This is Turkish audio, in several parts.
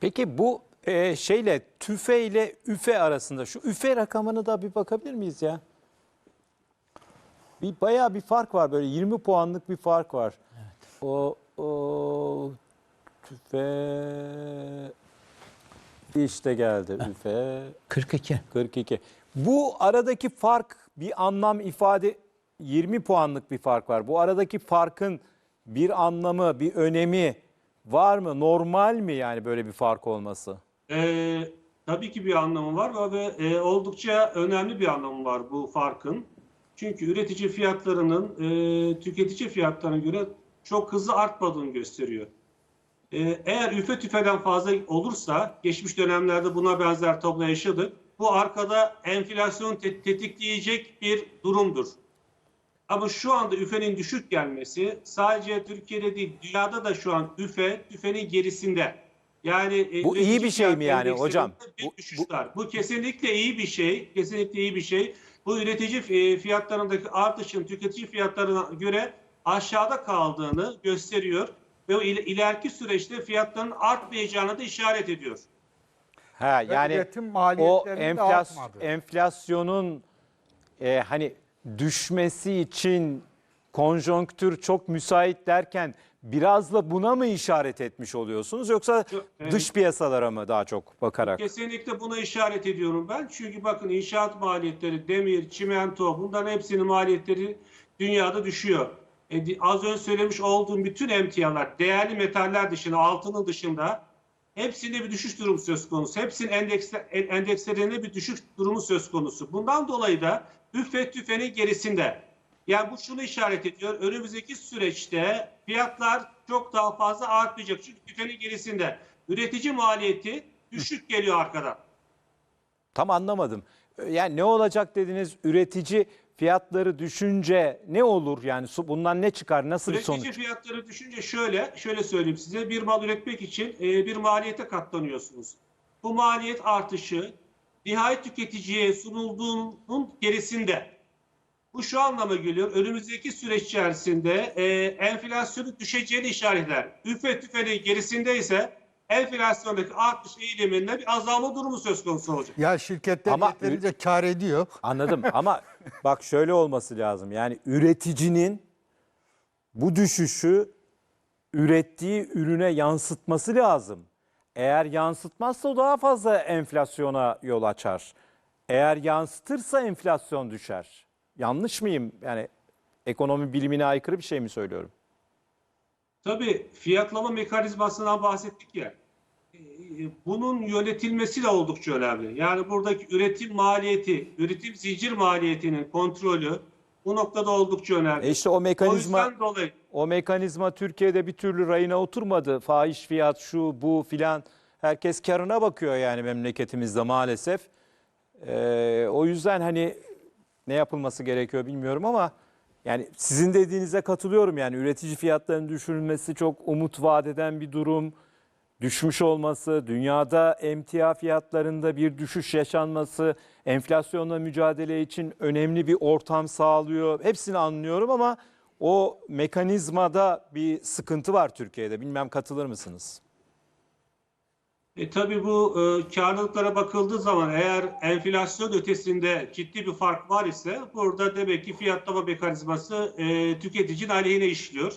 Peki bu e, şeyle tüfe ile üfe arasında şu üfe rakamını da bir bakabilir miyiz ya? Bir bayağı bir fark var böyle 20 puanlık bir fark var. O, o tüfe işte geldi üfe 42. 42. Bu aradaki fark bir anlam ifade 20 puanlık bir fark var. Bu aradaki farkın bir anlamı, bir önemi var mı? Normal mi yani böyle bir fark olması? Ee, tabii ki bir anlamı var ve e, oldukça önemli bir anlamı var bu farkın. Çünkü üretici fiyatlarının e, tüketici fiyatlarına göre çok hızlı artmadığını gösteriyor. E, eğer üfe tüfeden fazla olursa, geçmiş dönemlerde buna benzer tablo yaşadık. Bu arkada enflasyon te- tetikleyecek bir durumdur. Ama şu anda üfenin düşük gelmesi sadece Türkiye'de değil dünyada da şu an üfe üfenin gerisinde. Yani e, Bu iyi bir şey mi yani hocam? Bu- bu- düşüşler. Bu, kesinlikle iyi bir şey. Kesinlikle iyi bir şey. Bu üretici e, fiyatlarındaki artışın tüketici fiyatlarına göre aşağıda kaldığını gösteriyor ve o il- ileriki süreçte fiyatların artmayacağını da işaret ediyor. Ha yani üretim o enflas artmadı. enflasyonun e, hani düşmesi için konjonktür çok müsait derken biraz da buna mı işaret etmiş oluyorsunuz yoksa Yok, e, dış piyasalara mı daha çok bakarak? Kesinlikle buna işaret ediyorum ben. Çünkü bakın inşaat maliyetleri, demir, çimento bunların hepsinin maliyetleri dünyada düşüyor. E, az önce söylemiş olduğum bütün emtialar, değerli metaller dışında, altının dışında hepsinde bir düşüş durumu söz konusu. Hepsinin endeksle, en- endekslerinde bir düşüş durumu söz konusu. Bundan dolayı da üfe tüfenin gerisinde. Yani bu şunu işaret ediyor. Önümüzdeki süreçte fiyatlar çok daha fazla artmayacak. Çünkü tüfenin gerisinde. Üretici maliyeti düşük geliyor arkadan. Tam anlamadım. Yani ne olacak dediniz? Üretici fiyatları düşünce ne olur? Yani bundan ne çıkar? Nasıl bir Üretici sonuç? fiyatları düşünce şöyle, şöyle söyleyeyim size. Bir mal üretmek için e, bir maliyete katlanıyorsunuz. Bu maliyet artışı nihayet tüketiciye sunulduğunun gerisinde. Bu şu anlama geliyor. Önümüzdeki süreç içerisinde e, enflasyonun düşeceğini işaret eder. Üfe tüfenin gerisinde ise enflasyondaki artış eğiliminde bir azalma durumu söz konusu olacak. Ya şirketler Ama- yeterince kar ediyor. Anladım ama bak şöyle olması lazım. Yani üreticinin bu düşüşü ürettiği ürüne yansıtması lazım. Eğer yansıtmazsa o daha fazla enflasyona yol açar. Eğer yansıtırsa enflasyon düşer. Yanlış mıyım? Yani ekonomi bilimine aykırı bir şey mi söylüyorum? Tabii fiyatlama mekanizmasından bahsettik ya. E, Bunun yönetilmesi de oldukça önemli. Yani buradaki üretim maliyeti, üretim zincir maliyetinin kontrolü bu noktada oldukça önemli. E işte o o mekanizma yüzden dolayı o mekanizma Türkiye'de bir türlü rayına oturmadı. Fahiş fiyat şu bu filan herkes karına bakıyor yani memleketimizde maalesef. Ee, o yüzden hani ne yapılması gerekiyor bilmiyorum ama yani sizin dediğinize katılıyorum yani üretici fiyatlarının düşürülmesi çok umut vaat eden bir durum. Düşmüş olması, dünyada emtia fiyatlarında bir düşüş yaşanması, enflasyonla mücadele için önemli bir ortam sağlıyor. Hepsini anlıyorum ama o mekanizmada bir sıkıntı var Türkiye'de. Bilmem katılır mısınız? e, tabii bu e, karlılıklara bakıldığı zaman eğer enflasyon ötesinde ciddi bir fark var ise burada demek ki fiyatlama mekanizması e, tüketicinin aleyhine işliyor.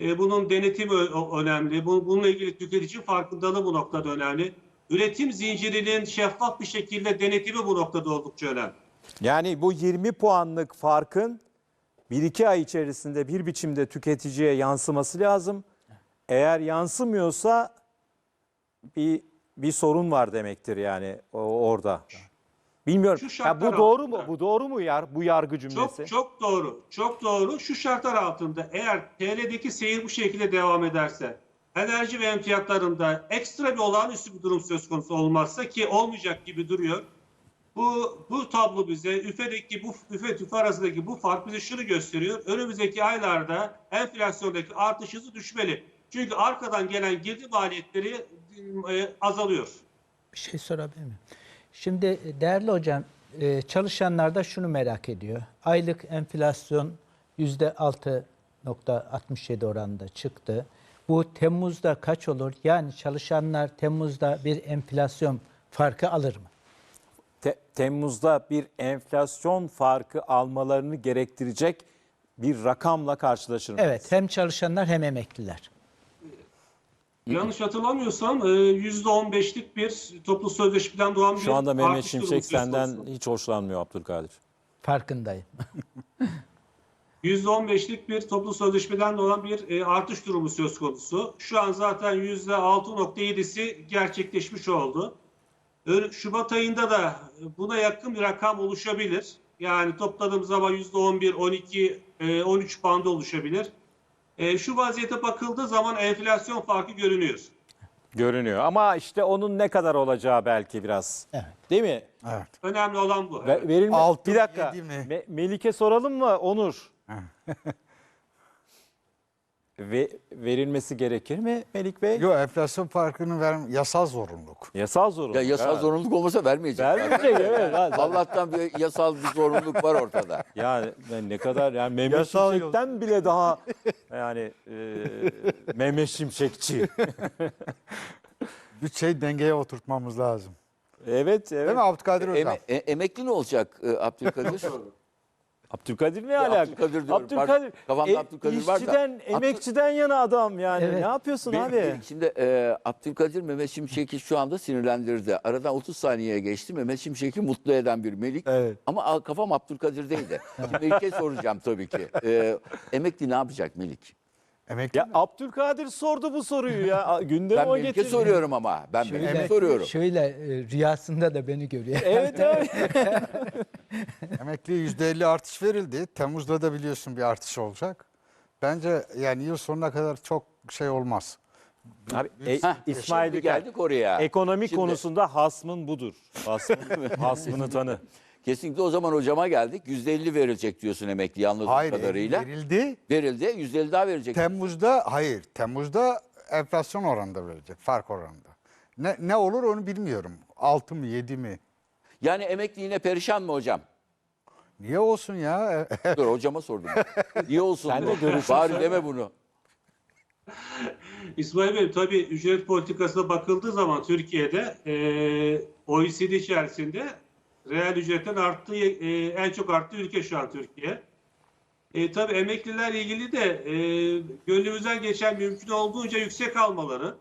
E, bunun denetimi önemli. Bu- Bununla ilgili tüketici farkındalığı bu noktada önemli. Üretim zincirinin şeffaf bir şekilde denetimi bu noktada oldukça önemli. Yani bu 20 puanlık farkın 1-2 ay içerisinde bir biçimde tüketiciye yansıması lazım. Eğer yansımıyorsa bir bir sorun var demektir yani orada. Bilmiyorum. Şu şartlar bu doğru mu? altında- Bu doğru mu yar bu yargı cümlesi? Çok çok doğru. Çok doğru. Şu şartlar altında eğer TL'deki seyir bu şekilde devam ederse enerji ve emtiyatlarında ekstra bir olağanüstü bir durum söz konusu olmazsa ki olmayacak gibi duruyor. Bu bu tablo bize üfedeki bu üfe tüfe arasındaki bu fark bize şunu gösteriyor. Önümüzdeki aylarda enflasyondaki artış hızı düşmeli. Çünkü arkadan gelen girdi maliyetleri e, azalıyor. Bir şey sorabilir miyim? Şimdi e, değerli hocam e, çalışanlar da şunu merak ediyor. Aylık enflasyon %6.67 oranında çıktı. Bu Temmuz'da kaç olur? Yani çalışanlar Temmuz'da bir enflasyon farkı alır mı? Te- Temmuz'da bir enflasyon farkı almalarını gerektirecek bir rakamla karşılaşır mıyız? Evet, hem çalışanlar hem emekliler. Yanlış hatırlamıyorsam e, %15'lik bir toplu sözleşmeden doğan bir Şu anda Mehmet Şimşek senden hiç hoşlanmıyor Abdülkadir. Farkındayım. %15'lik bir toplu sözleşmeden doğan bir e, artış durumu söz konusu. Şu an zaten %6.7'si gerçekleşmiş oldu. Şubat ayında da buna yakın bir rakam oluşabilir. Yani topladığımız zaman %11, 12, e, 13 bandı oluşabilir. E, Şu vaziyete bakıldığı zaman enflasyon farkı görünüyor. Görünüyor ama işte onun ne kadar olacağı belki biraz. Evet. Değil mi? Evet. Önemli olan bu. Ve- Verilme... Altı bir dakika. yedi mi? Me- Melike soralım mı Onur? Ve verilmesi gerekir mi Melik Bey? Yok enflasyon farkını ver yasal zorunluluk. Yasal zorunluluk. Ya yasal ha. zorunluluk olmasa vermeyecek. Vermeyecek evet. Allah'tan bir yasal bir zorunluluk var ortada. Yani ben ne kadar yani Mehmet Yasal Şimşek'ten bile daha yani e, Mehmet Şimşekçi. Bütçeyi dengeye oturtmamız lazım. Evet Değil evet. mi Abdülkadir Hocam? Eme- e- emekli ne olacak e, Abdülkadir? Abdülkadir ne alaka? Abdülkadir diyorum, Abdülkadir. pardon. Kafamda Abdülkadir var da. işçiden, emekçiden yana adam yani. Evet. Ne yapıyorsun Benim- abi? Şimdi e, Abdülkadir Mehmet Şimşek'i şu anda sinirlendirdi. Aradan 30 saniyeye geçti. Mehmet Şimşek'i mutlu eden bir melik. Evet. Ama a- kafam Abdülkadir'deydi. Şimdi Melik'e soracağım tabii ki. E, emekli ne yapacak Melik? Emekli Ya mi? Abdülkadir sordu bu soruyu ya. Gündeme Ben o Melik'e getirdi. soruyorum ama. Ben Melik'e soruyorum. Şöyle e, rüyasında da beni görüyor. Evet evet. Emekliye %50 artış verildi. Temmuz'da da biliyorsun bir artış olacak. Bence yani yıl sonuna kadar çok şey olmaz. Abi, e, Heh, İsmail şimdi Büker, geldik oraya. Ekonomi Şimdi- konusunda hasmın budur. Hasmın, hasmını tanı. Kesinlikle o zaman hocama geldik. %50 verilecek diyorsun emekli anladığım Hayır kadarıyla. verildi. Verildi. %50 daha verecek. Temmuz'da hayır. Temmuz'da enflasyon oranında verilecek. Fark oranında. Ne, ne olur onu bilmiyorum. 6 mı 7 mi? Yani emekli yine perişan mı hocam? Niye olsun ya? Dur hocama sordum. Niye olsun? Sen de bu? görüşünü Bari deme bunu. İsmail Bey tabii ücret politikasına bakıldığı zaman Türkiye'de e, OECD içerisinde reel ücretin arttığı e, en çok arttığı ülke şu an Türkiye. E, tabii emeklilerle ilgili de e, gönlümüzden geçen mümkün olduğunca yüksek almaları.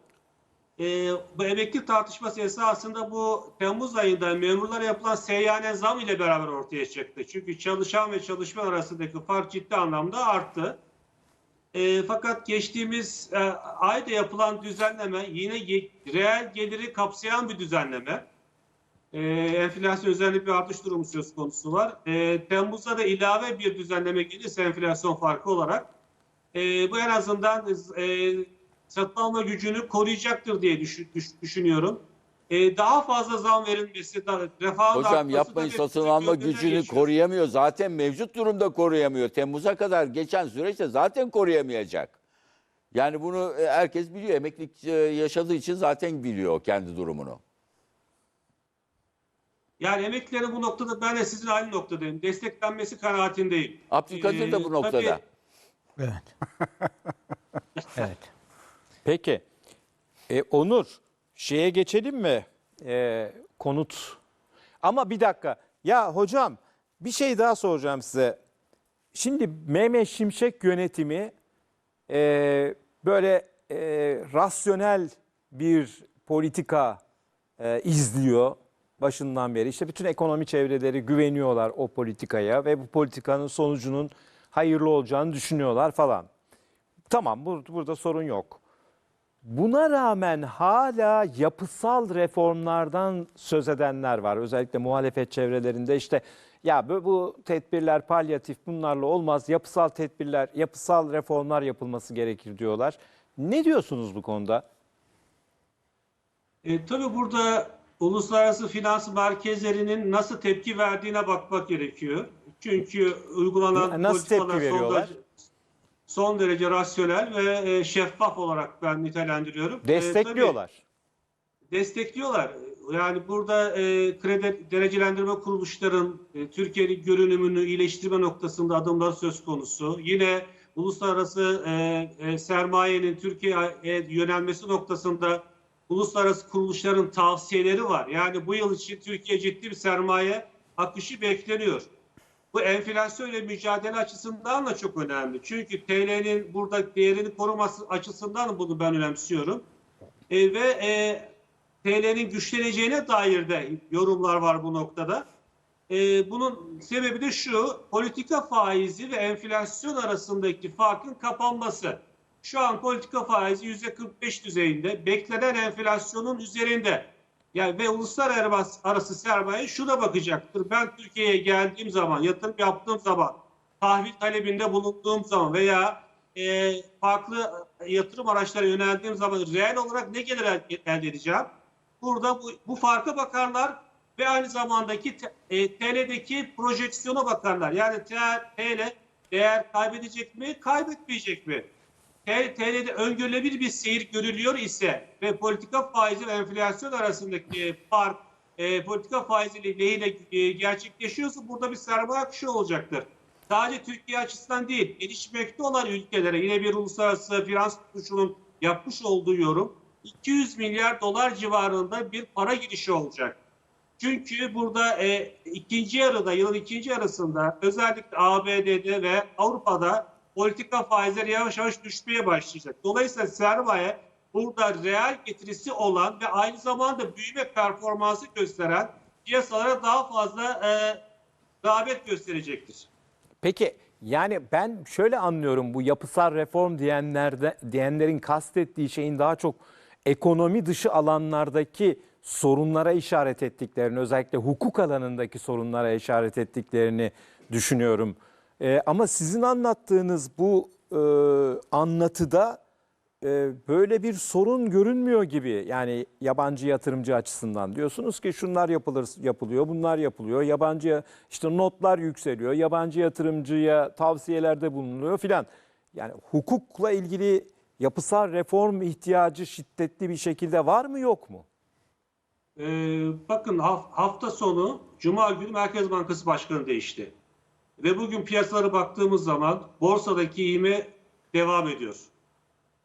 E, bu emekli tartışması esasında bu Temmuz ayında memurlara yapılan seyyanen zam ile beraber ortaya çıktı. Çünkü çalışan ve çalışma arasındaki fark ciddi anlamda arttı. E, fakat geçtiğimiz e, ayda yapılan düzenleme yine ge- reel geliri kapsayan bir düzenleme. E, enflasyon üzerinde bir artış durumu söz konusu var. E, Temmuz'da da ilave bir düzenleme gelirse enflasyon farkı olarak e, bu en azından e, satın alma gücünü koruyacaktır diye düşün- düş- düşünüyorum. E, daha fazla zam verilmesi, da, refahın Hocam yapmayın satın alma gücünü geçiyor. koruyamıyor. Zaten mevcut durumda koruyamıyor. Temmuz'a kadar geçen süreçte zaten koruyamayacak. Yani bunu e, herkes biliyor. Emeklilik e, yaşadığı için zaten biliyor kendi durumunu. Yani emeklilerin bu noktada ben de sizin aynı noktadayım. Desteklenmesi kanaatindeyim. Abdülkadir de bu Ee, noktada. tabii- Evet. evet. Peki. E, Onur, şeye geçelim mi? E, konut. Ama bir dakika. Ya hocam bir şey daha soracağım size. Şimdi Mehmet Şimşek yönetimi e, böyle e, rasyonel bir politika e, izliyor başından beri. İşte bütün ekonomi çevreleri güveniyorlar o politikaya ve bu politikanın sonucunun hayırlı olacağını düşünüyorlar falan. Tamam bur- burada sorun yok. Buna rağmen hala yapısal reformlardan söz edenler var. Özellikle muhalefet çevrelerinde işte ya bu, bu tedbirler palyatif bunlarla olmaz. Yapısal tedbirler, yapısal reformlar yapılması gerekir diyorlar. Ne diyorsunuz bu konuda? E, tabii burada uluslararası finans merkezlerinin nasıl tepki verdiğine bakmak gerekiyor. Çünkü uygulanan Nasıl tepki politikalar son veriyorlar? derece, son derece rasyonel ve e, şeffaf olarak ben nitelendiriyorum. E, tabii Destekliyorlar. destekliyorlar. Yani burada e, kredi derecelendirme kuruluşların e, Türkiye'nin görünümünü iyileştirme noktasında adımlar söz konusu. Yine uluslararası e, e, sermayenin Türkiye'ye yönelmesi noktasında uluslararası kuruluşların tavsiyeleri var. Yani bu yıl için Türkiye ciddi bir sermaye akışı bekleniyor. Bu enflasyonla mücadele açısından da çok önemli. Çünkü TL'nin burada değerini koruması açısından bunu ben önemsiyorum. E, ve e, TL'nin güçleneceğine dair de yorumlar var bu noktada. E, bunun sebebi de şu, politika faizi ve enflasyon arasındaki farkın kapanması. Şu an politika faizi %45 düzeyinde, beklenen enflasyonun üzerinde. Yani ve uluslararası sermaye şuna bakacaktır. Ben Türkiye'ye geldiğim zaman, yatırım yaptığım zaman, tahvil talebinde bulunduğum zaman veya e, farklı yatırım araçlara yöneldiğim zaman reel olarak ne gelir el- elde edeceğim? Burada bu, bu farka bakarlar ve aynı zamandaki e, TL'deki projeksiyona bakarlar. Yani TL değer kaybedecek mi, kaybetmeyecek mi? TL'de öngörülebilir bir seyir görülüyor ise ve politika faizi ve enflasyon arasındaki fark e, politika faizi lehine e, gerçekleşiyorsa burada bir sermaye akışı olacaktır. Sadece Türkiye açısından değil, gelişmekte olan ülkelere yine bir uluslararası finans kuruluşunun yapmış olduğu yorum 200 milyar dolar civarında bir para girişi olacak. Çünkü burada e, ikinci yarıda, yılın ikinci yarısında özellikle ABD'de ve Avrupa'da politika faizleri yavaş yavaş düşmeye başlayacak. Dolayısıyla sermaye burada reel getirisi olan ve aynı zamanda büyüme performansı gösteren piyasalara daha fazla e, rağbet gösterecektir. Peki yani ben şöyle anlıyorum bu yapısal reform diyenlerde diyenlerin kastettiği şeyin daha çok ekonomi dışı alanlardaki sorunlara işaret ettiklerini özellikle hukuk alanındaki sorunlara işaret ettiklerini düşünüyorum. Ee, ama sizin anlattığınız bu e, anlatıda e, böyle bir sorun görünmüyor gibi. Yani yabancı yatırımcı açısından diyorsunuz ki şunlar yapılır yapılıyor, bunlar yapılıyor. Yabancı işte notlar yükseliyor. Yabancı yatırımcıya tavsiyelerde bulunuyor filan. Yani hukukla ilgili yapısal reform ihtiyacı şiddetli bir şekilde var mı yok mu? Ee, bakın haf- hafta sonu Cuma günü Merkez Bankası Başkanı değişti. Ve bugün piyasalara baktığımız zaman borsadaki iğme devam ediyor.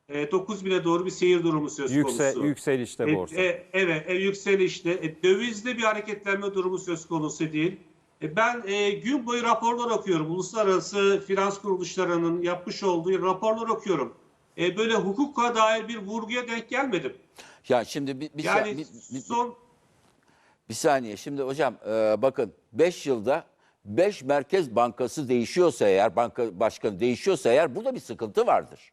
E, 9000'e doğru bir seyir durumu söz Yükse, konusu. yükselişte E, borsa. e, evet, e, yükselişte. E, dövizde bir hareketlenme durumu söz konusu değil. E, ben e, gün boyu raporlar okuyorum. Uluslararası finans kuruluşlarının yapmış olduğu raporlar okuyorum. E, böyle hukuka dair bir vurguya denk gelmedim. Ya şimdi bir, bir, Yani bir- bir- son bir saniye. Şimdi hocam e, bakın 5 yılda 5 Merkez Bankası değişiyorsa eğer, banka başkanı değişiyorsa eğer burada bir sıkıntı vardır.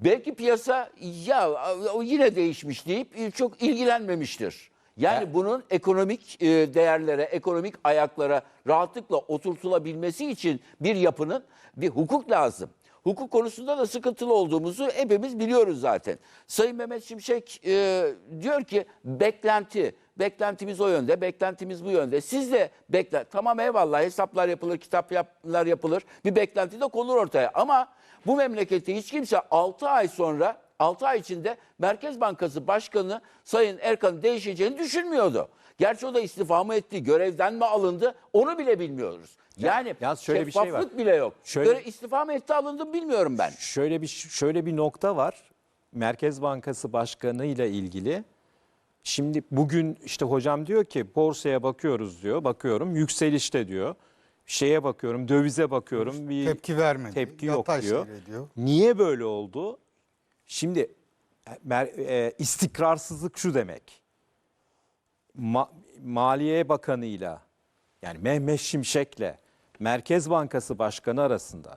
Belki piyasa ya o yine değişmiş deyip e, çok ilgilenmemiştir. Yani bunun ekonomik e, değerlere, ekonomik ayaklara rahatlıkla oturtulabilmesi için bir yapının bir hukuk lazım. Hukuk konusunda da sıkıntılı olduğumuzu hepimiz biliyoruz zaten. Sayın Mehmet Şimşek e, diyor ki beklenti, beklentimiz o yönde, beklentimiz bu yönde. Siz de bekle, tamam eyvallah hesaplar yapılır, kitaplar yapılır, bir beklenti de konur ortaya. Ama bu memlekette hiç kimse 6 ay sonra 6 ay içinde Merkez Bankası Başkanı Sayın Erkan'ın değişeceğini düşünmüyordu. Gerçi o da istifa mı etti, görevden mi alındı onu bile bilmiyoruz. Yani yalnız şöyle bir şey var. şeffaflık bile yok. Şöyle- Göre, istifa mı etti alındı bilmiyorum ben. Şöyle bir şöyle bir nokta var. Merkez Bankası Başkanı ile ilgili. Şimdi bugün işte hocam diyor ki borsaya bakıyoruz diyor. Bakıyorum yükselişte diyor. Şeye bakıyorum, dövize bakıyorum. Bir Tepki vermedi. Tepki yok diyor. seyrediyor. Niye böyle oldu? Şimdi mer- e, istikrarsızlık şu demek. Ma- Maliye Bakanı'yla yani Mehmet Şimşek'le Merkez Bankası Başkanı arasında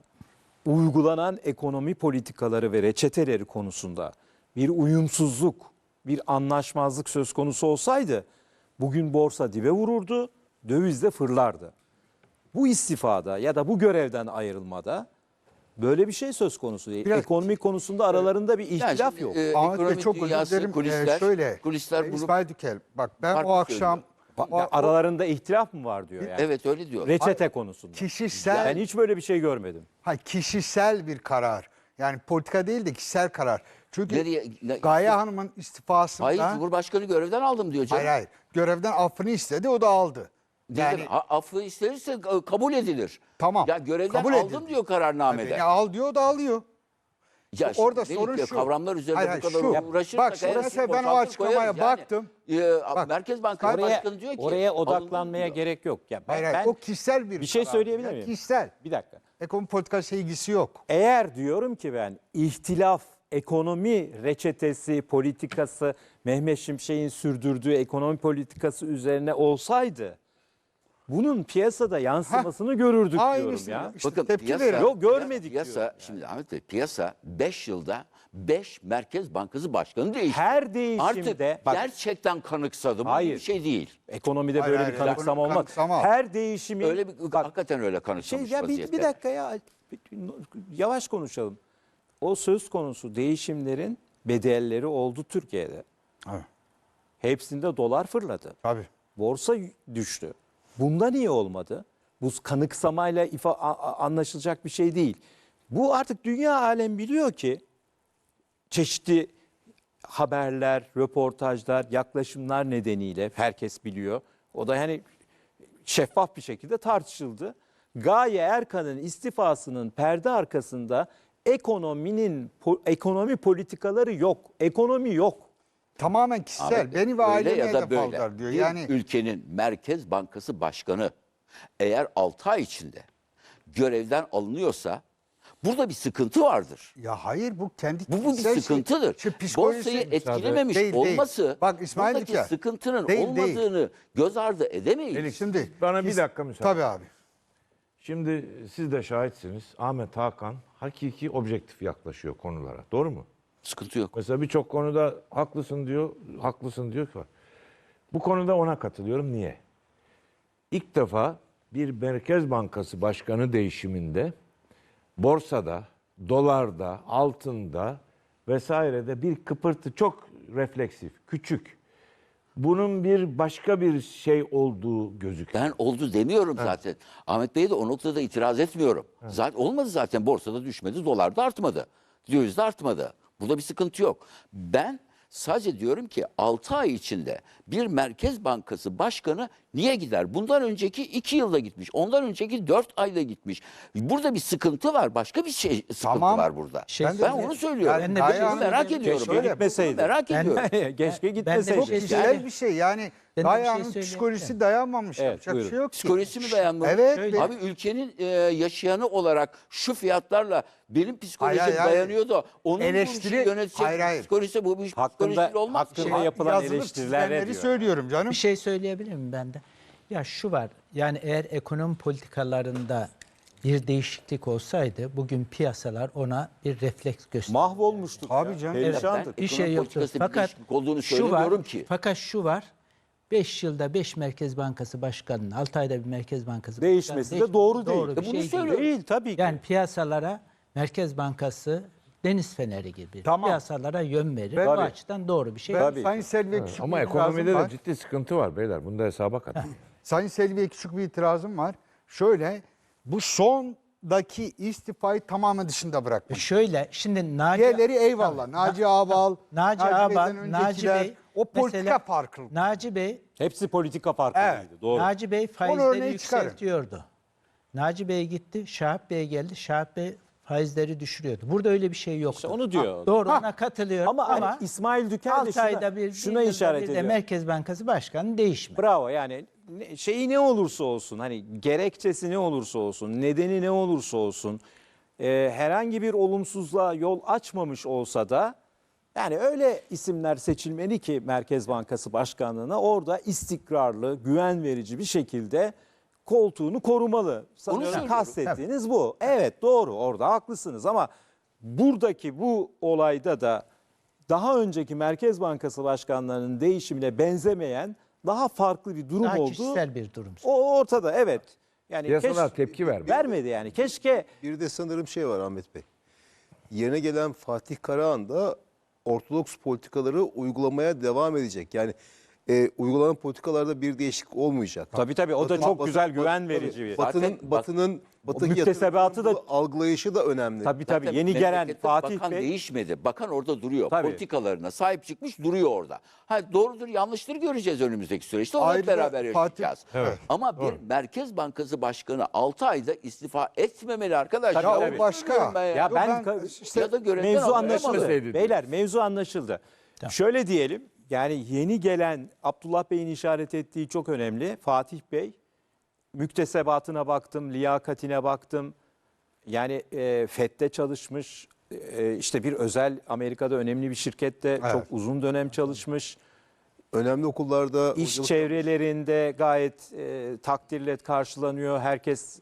uygulanan ekonomi politikaları ve reçeteleri konusunda bir uyumsuzluk, bir anlaşmazlık söz konusu olsaydı bugün borsa dibe vururdu, döviz de fırlardı. Bu istifada ya da bu görevden ayrılmada böyle bir şey söz konusu değil. Biraz- Ekonomi konusunda aralarında bir Yani ihtilaf şimdi, yok. e, Ahmet Bey çok özür dilerim. Ee, Kulisler, şöyle, kulisler e, İsmail Dükel bak ben o akşam o- ya o- aralarında ihtilaf mı var diyor yani. Evet öyle diyor. Reçete konusunda. kişisel Ben hiç böyle bir şey görmedim. ha, kişisel bir karar. Yani politika değil de kişisel karar. Çünkü Nereye- ne- Gaye Hanım'ın istifasında Hayır Cumhurbaşkanı görevden aldım diyor canım. hayır hayır görevden affını istedi o da aldı. Yani- affı istenirse e, kabul edilir. Tamam, Ya görevden kabul aldım edilir. diyor kararnamede. Beni al diyor da alıyor. Ya şimdi Orada dedik sorun ya, şu. Kavramlar üzerinde Hayır, bu kadar şu. uğraşırsak. Bak şimdi mesela ben o açıklamaya yani. baktım. Ee, Bak, Merkez Bankası Oraya, Başkanı diyor ki. oraya odaklanmaya diyor. gerek yok. Ya ben, Hayır, hayır, ben o kişisel bir bir şey söyleyebilir miyim? Kişisel. bir dakika. Ekonomi politikası ilgisi yok. Eğer diyorum ki ben ihtilaf, ekonomi reçetesi, politikası Mehmet Şimşek'in sürdürdüğü ekonomi politikası üzerine olsaydı bunun piyasada yansımasını görürdük diyorum Aynısını. ya. İşte Bakın tepki piyasa, verin. Yok, görmedik Piyasa, diyorum şimdi Ahmet Bey, piyasa 5 yılda 5 Merkez Bankası Başkanı değişti. Her değişimde Artık bak gerçekten kanıksadı. Bu Hayır. bir şey değil. ekonomide Hayır, böyle hayır, bir kanıksama ekonomik olmaz. kanıksama. Her değişimin Öyle bir bak, hakikaten öyle şey kanıksamış ya bir, vaziyette. bir dakika ya yavaş konuşalım. O söz konusu değişimlerin bedelleri oldu Türkiye'de. Evet. Hepsinde dolar fırladı. Tabii. Borsa düştü. Bunda niye olmadı? Bu kanıksamayla ifa, a- a- anlaşılacak bir şey değil. Bu artık dünya alem biliyor ki çeşitli haberler, röportajlar, yaklaşımlar nedeniyle herkes biliyor. O da yani şeffaf bir şekilde tartışıldı. Gaye Erkan'ın istifasının perde arkasında ekonominin ekonomi politikaları yok. Ekonomi yok. Tamamen kişisel. Ahmet, Beni ve ailemi ya da hedef böyle. aldılar diyor. Bir Yani ülkenin Merkez Bankası Başkanı eğer 6 ay içinde görevden alınıyorsa burada bir sıkıntı vardır. ya hayır bu kendi Bu, bu bir şey. sıkıntıdır. Psikolojisi- Borsayı etkilememiş Değil, değil. olması Bak İsmail buradaki sıkıntının Değil, değil. olmadığını göz ardı edemeyiz. Şimdi Bana bir dakika müsaade. Tabii abi. Şimdi siz de şahitsiniz. Ahmet Hakan hakiki objektif yaklaşıyor konulara. Doğru mu? Sıkıntı yok. Mesela birçok konuda haklısın diyor, haklısın diyor ki. Bu konuda ona katılıyorum. Niye? İlk defa bir Merkez Bankası Başkanı değişiminde borsada, dolarda, altında vesairede bir kıpırtı çok refleksif, küçük. Bunun bir başka bir şey olduğu gözüküyor. Ben oldu demiyorum zaten. Ahmet Bey'e de o noktada itiraz etmiyorum. Zaten olmadı zaten borsada düşmedi, dolar da artmadı. Döviz de artmadı. Burada bir sıkıntı yok. Ben sadece diyorum ki 6 ay içinde bir Merkez Bankası başkanı niye gider? Bundan önceki 2 yılda gitmiş. Ondan önceki 4 ayda gitmiş. Burada bir sıkıntı var. Başka bir şey sıkıntı Tamam. var burada. Şey ben söyleyeyim. onu söylüyorum. Ben de Bunu şey merak Keşke ediyorum. Keşke gitmeseydi. Merak Ben- ediyorum. Keşke Ben de gitmeseydi. şey- Kişisel Yani- bir şey yani Ben şey Dayan'ın söyleyeyim. psikolojisi dayanmamış. Evet, Yapacak buyurun. şey yok ki. Psikolojisi mi dayanmamış? Evet. Şöyle- Abi ülkenin e, yaşayanı olarak şu fiyatlarla benim psikolojim Hayır, dayanıyor da onun Eleştiri- bu işi yönetecek Hayır, hayır. psikolojisi bu bir Hakkında- psikoloji olmaz. hakkında Şey, yapılan çizilenleri diyor. Söylüyorum canım. Bir şey söyleyebilir miyim ben de? Ya şu var. Yani eğer ekonomi politikalarında bir değişiklik olsaydı bugün piyasalar ona bir refleks gösterirdi. Mahvolmuştuk. Abi canım. Perişandık. bir şey yoktu. politikası bir Fakat değişiklik olduğunu şu var. söylemiyorum ki. Fakat şu var. 5 yılda 5 Merkez Bankası Başkanı'nın 6 ayda bir Merkez Bankası Değişmesi Başkanı de doğru değil. E bir bunu şey değil. söylüyorum. Değil tabii ki. Yani piyasalara Merkez Bankası deniz feneri gibi. Tamam. Piyasalara yön verir. Ben- Bu Tabii. açıdan doğru bir şey. Ben Tabii. Sayın Selvi'ye küçük Ama bir ekonomide itirazım de var. ciddi sıkıntı var beyler. Bunu da hesaba katın. Sayın Selvi'ye küçük bir itirazım var. Şöyle bu sondaki istifayı tamamen dışında E bırakmış. Şöyle şimdi Naci Diğerleri eyvallah. Naci Ağbal, Naci Naci Ağbal, Bey'den Naci öncekiler, Bey o politika mesela- farklı. Naci Bey Hepsi politika. Evet. Doğru. Naci Bey örneği faizleri çıkarın. yükseltiyordu. Naci Bey gitti, Şahap Bey geldi. Şahap Bey faizleri düşürüyordu. Burada öyle bir şey yoktu. İşte onu diyor. Doğru Ha. ona katılıyorum Ama, ama, hani İsmail Dükel de 6 şuna, bir, şuna bir işaret bir de ediyor. Merkez Bankası Başkanı değişme. Bravo yani şeyi ne olursa olsun hani gerekçesi ne olursa olsun nedeni ne olursa olsun e, herhangi bir olumsuzluğa yol açmamış olsa da yani öyle isimler seçilmeli ki Merkez Bankası Başkanlığı'na orada istikrarlı, güven verici bir şekilde koltuğunu korumalı. Sanıyorum kastettiğiniz bu. Evet doğru orada haklısınız ama buradaki bu olayda da daha önceki Merkez Bankası başkanlarının değişimine benzemeyen daha farklı bir durum Daha oldu. kişisel bir durum. O ortada evet. Yani Piyasalar tepki vermedi. Vermedi yani. Keşke Bir de sanırım şey var Ahmet Bey. Yerine gelen Fatih Karahan da ortodoks politikaları uygulamaya devam edecek. Yani e, uygulanan politikalarda bir değişiklik olmayacak. Tabii tabii o da Batı- çok Batı- güzel Batı- güven tabii. verici bir. Batı'nın Zaten Batı'nın Batı'daki müktesebatı da- algılayışı da önemli. Tabii tabii Zaten yeni gelen memlekette Fatih bakan Bey değişmedi. Bakan orada duruyor. Tabii. Politikalarına sahip çıkmış duruyor orada. Ha doğrudur yanlıştır göreceğiz önümüzdeki süreçte. Onu hep Ayrıca beraber Fatih- yaşayacağız. Evet. Ama bir Merkez Bankası Başkanı 6 ayda istifa etmemeli arkadaşlar. Tabii, Ya tabii. Başka. ya. Ya ben, ben ka- işte ya da görevden mevzu alınamadı. anlaşıldı. Beyler mevzu anlaşıldı. Şöyle diyelim yani yeni gelen Abdullah Bey'in işaret ettiği çok önemli. Fatih Bey müktesebatına baktım, liyakatine baktım. Yani e, FED'de çalışmış, e, işte bir özel Amerika'da önemli bir şirkette çok uzun dönem çalışmış. Önemli okullarda İş çevrelerinde gayet e, takdirle karşılanıyor. Herkes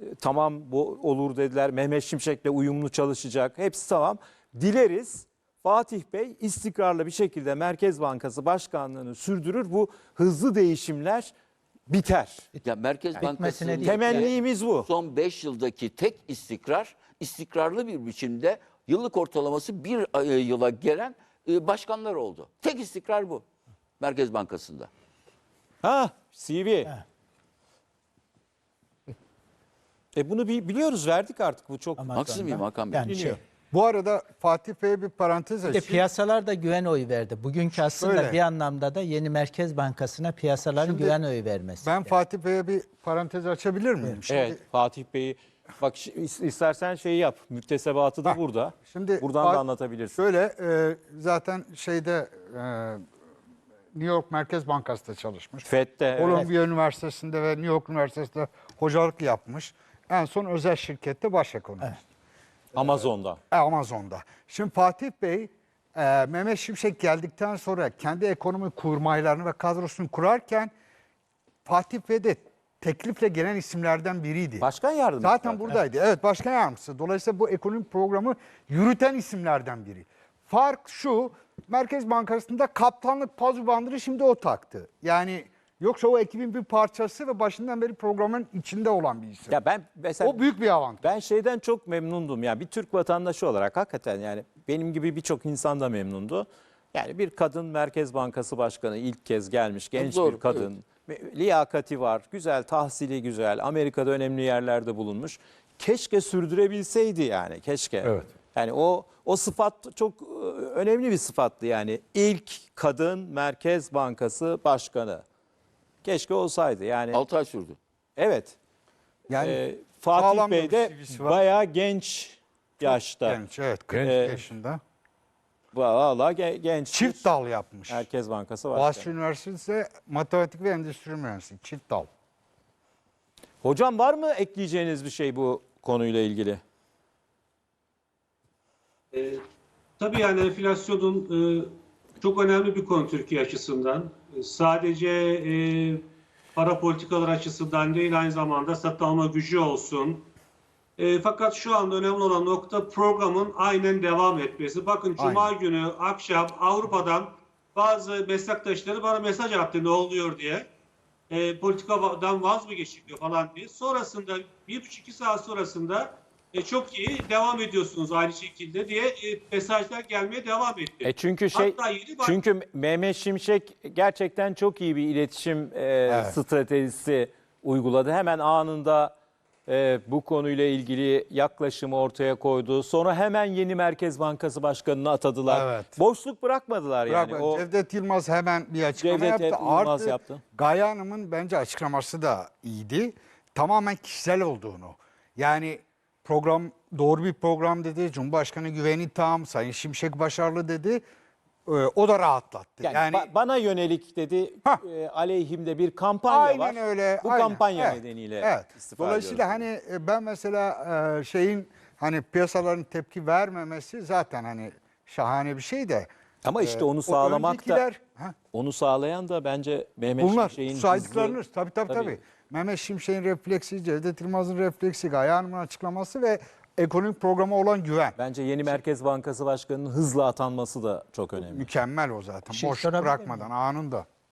e, tamam bu olur dediler. Mehmet Şimşek'le uyumlu çalışacak. Hepsi tamam. Dileriz Fatih Bey istikrarlı bir şekilde Merkez Bankası Başkanlığını sürdürür. Bu hızlı değişimler biter. Ya Merkez Bankası'nın değil. Temennimiz bu. son 5 yıldaki tek istikrar, istikrarlı bir biçimde yıllık ortalaması bir e, yıla gelen e, başkanlar oldu. Tek istikrar bu Merkez Bankası'nda. Ha CV. E bunu bi- biliyoruz verdik artık bu çok mıyım Hakan Bey? Yani şey, Bu arada Fatih Bey'e bir parantez açayım. piyasalar da güven oyu verdi. Bugünkü aslında Şöyle. bir anlamda da yeni Merkez Bankası'na piyasaların Şimdi güven oyu vermesi. Ben Fatih Bey'e bir parantez açabilir miyim? Şimdi, Evet Fatih Bey'i bak istersen şeyi yap. Müktesebatı da Hah, burada. Şimdi Buradan Fa- da anlatabilirsin. Şöyle e, zaten şeyde e, New York Merkez Bankası'da çalışmış. FED'de evet. Columbia Üniversitesi'nde ve New York Üniversitesi'nde hocalık yapmış. En son özel şirkette baş ekonomist. Amazon'da. E, Amazon'da. Şimdi Fatih Bey e, Mehmet Şimşek geldikten sonra kendi ekonomi kurmaylarını ve kadrosunu kurarken Fatih Bey de teklifle gelen isimlerden biriydi. Başkan yardımcısı. Zaten buradaydı. Evet başkan yardımcısı. Dolayısıyla bu ekonomi programı yürüten isimlerden biri. Fark şu, Merkez Bankası'nda kaptanlık pazu bandını şimdi o taktı. Yani yoksa o ekibin bir parçası ve başından beri programın içinde olan bir isim. Ya ben mesela o büyük bir avantaj. ben şeyden çok memnundum. Yani bir Türk vatandaşı olarak hakikaten yani benim gibi birçok insan da memnundu. Yani bir kadın Merkez Bankası Başkanı ilk kez gelmiş. Genç Doğru, bir kadın. Liyakati var. Güzel, tahsili güzel. Amerika'da önemli yerlerde bulunmuş. Keşke sürdürebilseydi yani. Keşke. Evet. Yani o o sıfat çok e, önemli bir sıfattı yani. İlk kadın Merkez Bankası Başkanı. Keşke olsaydı. Yani 6 ay sürdü. evet. Yani Ee, Fatih sağlam da Bey bir de CV'si var. bayağı genç yaşta. genç, evet 40 Ee, yaşında. Vallahi ge- genç. Çift dal yapmış. Merkez Bankası Boğaziçi Başkanı. Üniversitesi Matematik ve Endüstri Mühendisliği. Çift dal. Hocam var mı ekleyeceğiniz bir şey bu konuyla ilgili? E, tabii yani enflasyonun e, çok önemli bir konu Türkiye açısından. E, sadece e, para politikaları açısından değil aynı zamanda satın alma gücü olsun. E, fakat şu anda önemli olan nokta programın aynen devam etmesi. Bakın Cuma Aynen. günü akşam Avrupa'dan bazı meslektaşları bana mesaj attı ne oluyor diye. E, politikadan vaz mı geçiliyor falan diye. Sonrasında bir buçuk iki saat sonrasında e, çok iyi devam ediyorsunuz aynı şekilde diye e, mesajlar gelmeye devam etti. E çünkü şey Hatta yeni bak- çünkü Mehmet Şimşek gerçekten çok iyi bir iletişim e, stratejisi uyguladı. Hemen anında e, bu konuyla ilgili yaklaşımı ortaya koydu. Sonra hemen yeni Merkez Bankası Başkanı'nı atadılar. Evet. Boşluk bırakmadılar yani. Bırak, O Cevdet Yılmaz hemen bir açıklama Cevdet yaptı. Yılmaz Artı yaptı. Gaye Hanım'ın bence açıklaması da iyiydi. Tamamen kişisel olduğunu. Yani program doğru bir program dedi. Cumhurbaşkanı güveni tam. Sayın Şimşek başarılı dedi. Ee, o da rahatlattı. yani, Yani, ba- bana yönelik dedi Hah. e, aleyhimde bir kampanya aynen var. öyle. Bu aynen. kampanya Evet, nedeniyle Evet. istifa Dolayısıyla ediyoruz. hani e, ben mesela e, şeyin hani piyasaların tepki vermemesi zaten hani şahane bir şey de. Ama işte e, onu sağlamak da Ha? onu sağlayan da bence Mehmet Bunlar Şimşek'in saydıklarınız hızlı- tabii, tabii Tabii. tabii Mehmet Şimşek'in refleksi, Cevdet Yılmaz'ın refleksi, Gaye Hanım'ın açıklaması ve ekonomik programa olan güven. Bence yeni Merkez Bankası Başkanı'nın hızla atanması da çok önemli. Mükemmel o zaten. Boş bırakmadan anında.